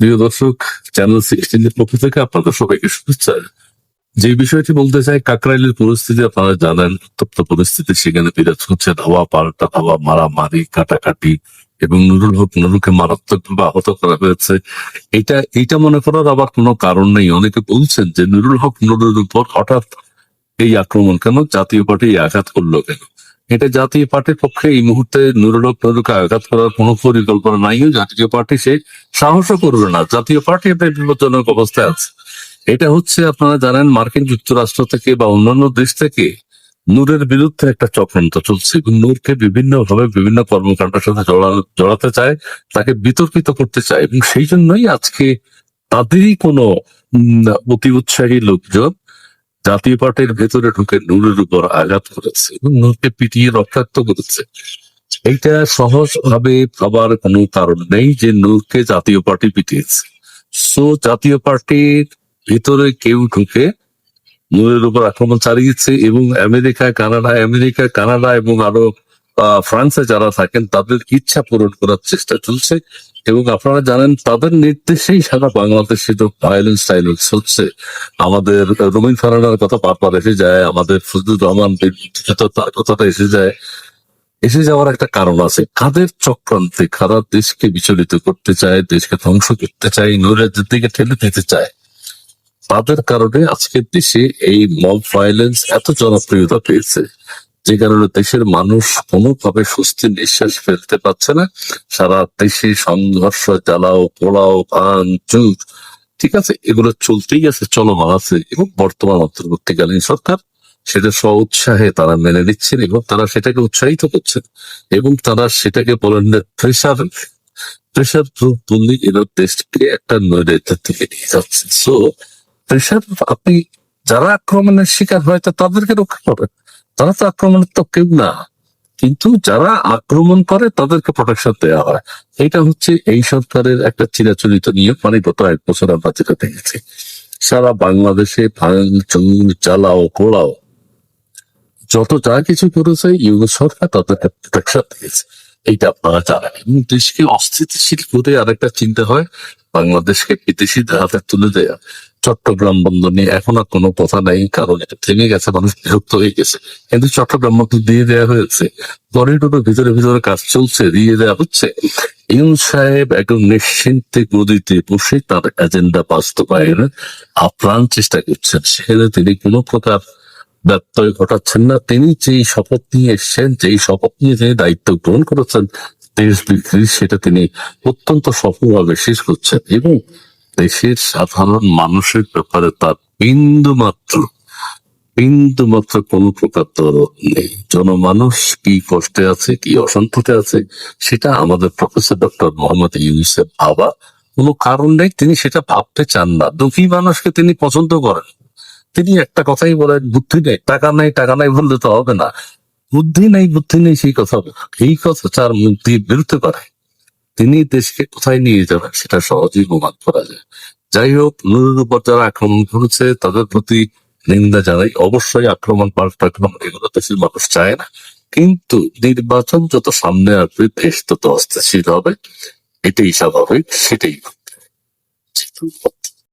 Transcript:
প্রিয় দর্শক চ্যানেল সিক্সটিনের পক্ষ থেকে আপনাদের সবাইকে শুভেচ্ছা। যে বিষয়টি বলতে চাই, কাকরাইলের পরিস্থিতি আপনারা জানেন, উত্তপ্ত পরিস্থিতি। সেখানে বিরাজ হচ্ছে ধাওয়া পাল্টা ধাওয়া মারামারি, কাটাকাটি এবং নুরুল হক নুরুকে মারাত্মক ভাবে আহত করা হয়েছে। এটা এটা মনে করার আবার কোনো কারণ নেই। অনেকে বলছেন যে নুরুল হক নুরুর উপর হঠাৎ এই আক্রমণ কেন? জাতীয় পার্টি আঘাত করল কেন? এটা জাতীয় পার্টির পক্ষে এই মুহূর্তে নুরুল হক নুরুকে আঘাত করার কোনো পরিকল্পনা নাই জাতীয় পার্টি সে সাহসও করবে না। জাতীয় পার্টি একটা বিপজ্জনক অবস্থায় আছে। এটা হচ্ছে আপনারা জানেন, মার্কিন যুক্তরাষ্ট্র থেকে বা অন্যান্য দেশ থেকে নূরের বিরুদ্ধে একটা চক্রান্ত চলছে। নূরকে বিভিন্ন ভাবে বিভিন্ন কর্মকাণ্ডের সাথে জড়া- জড়াতে চায়, তাকে বিতর্কিত করতে চায় এবং সেই জন্যই আজকে তাদেরই কোনো অতি উৎসাহী লোকজন জাতীয় পার্টির ভেতরে ঢুকে নূরের উপর আঘাত করেছে নুরকে পিটিয়ে রক্তাক্ত করেছে। এইটা সহজ ভাবে ভাবার কোনো কারণ নেই যে নুরকে জাতীয় পার্টি পিটিয়েছে। সো, জাতীয় পার্টির ভিতরে কেউ ঢুকে নুরের উপর আক্রমণ চালিয়েছে, এবং আমেরিকা, কানাডা আমেরিকা, কানাডা, এবং আরও ফ্রান্সে যারা থাকেন, তাদের ইচ্ছা পূরণ করার চেষ্টা চলছে এবং আপনারা জানেন, তাদের নির্দেশেই সারা বাংলাদেশে তো ভায়োলেন্স টাইলেন্স হচ্ছে। আমাদের রবীন ফারানার কথা বারবার এসে যায়, আমাদের ফজলুর রহমান তার কথাটা এসে যায়। এসে যাওয়ার একটা কারণ আছে, কাদের চক্রান্তে কারা দেশকে বিচলিত করতে চায়, দেশকে ধ্বংস করতে চায় নৈরাজ্যের দিকে ঠেলে দিতে চায়? তাদের কারণে আজকের দেশে এই মব ভায়োলেন্স এত জনপ্রিয়তা পেয়েছে। যে কারণে দেশের মানুষ কোনোভাবে স্বস্তির নিঃশ্বাস ফেলতে পারছে না। সারা দেশে সংঘর্ষ জ্বালাও পোড়াও, ভাঙ, চুর, ঠিক আছে, এগুলো চলতেই আছে, চলমান আছে এবং বর্তমান অন্তর্বর্তীকালীন সরকার সেটা উৎসাহে তারা মেনে নিচ্ছেন এবং তারা সেটাকে উৎসাহিত করছেন এবং তারা সেটাকে বলেন প্রেশার প্রেশার তুললে এরা দেশকে একটা নৈরাজ্যের থেকে নিয়ে যাচ্ছে। সো প্রেশার আপনি যারা আক্রমণের শিকার হয়, তা তাদেরকে রক্ষা করেন। তারা তো আক্রমণের তো কেউ না। কিন্তু যারা আক্রমণ করে, তাদেরকে প্রোটেকশন দেওয়া হয়। এটা হচ্ছে এই সরকারের একটা চিরাচরিত নিয়ম। মানে গত এক বছর আমরা যেটা দেখেছি, সারা বাংলাদেশে জ্বালাও পোড়াও, যত যা কিছু করেছে, ইউরো সরকার তাদেরকে প্রোটেকশন দিয়েছে। এইটা আপনারা জানেন। এবং দেশকে অস্থিতিশীল করে আরেকটা চিন্তা হয়, বাংলাদেশকে বিদেশিদের হাতে তুলে দেয়া। চট্টগ্রাম বন্দর নিয়ে এখন আর কোনো কথা নাই, কারণ থেমে গেছে, মানুষ বিরক্ত হয়ে গেছে। কিন্তু চট্টগ্রাম বন্দর দিয়ে দেওয়া হয়েছে, করিডোরের ভিতরে ভিতরে কাজ চলছে, দিয়ে দেওয়া হচ্ছে। ইউন সাহেব একদম নিশ্চিন্তে গদিতে বসে তার এজেন্ডা বাস্তবায়নে আপ্রাণ চেষ্টা করছেন। সেখানে তিনি কোনো প্রকার ব্যত্যয় ঘটাচ্ছেন না। তিনি যেই শপথ নিয়ে এসছেন, যেই শপথ নিয়ে তিনি দায়িত্ব গ্রহণ করেছেন, দেশ বিক্রি সেটা তিনি অত্যন্ত সফলভাবে শেষ করছেন। এবং দেশের সাধারণ মানুষের ব্যাপারে তার বিন্দু মাত্র বিন্দু মাত্র কোন প্রকার দরদ নেই। জনমানুষ কি কষ্টে আছে, কি অশান্তিতে আছে, সেটা আমাদের প্রফেসর ডক্টর মোহাম্মদ ইউনিসেফ ভাবা কোনো কারণ নেই, তিনি সেটা ভাবতে চান না। দুঃখী মানুষকে তিনি পছন্দ করেন। তিনি একটা কথাই বলেন, বুদ্ধি নেই, টাকা নাই টাকা নাই বললে তো হবে না। বুদ্ধি নেই বুদ্ধি নেই, সেই কথা। এই কথা তার মুখ বেরোতে পারে। তিনি দেশকে কোথায় নিয়ে যাবেন সেটা সহজেই প্রমাণ করা যায়। যাই হোক নুরের উপর যারা আক্রমণ করেছে, তাদের প্রতি নিন্দা জানাই। অবশ্যই আক্রমণ পাল্টা এগুলো দেশের মানুষ চায় না। কিন্তু নির্বাচন যত সামনে আসবে, দেশ তত অস্থিতিশীল হবে। এটাই স্বাভাবিক, সেটাই।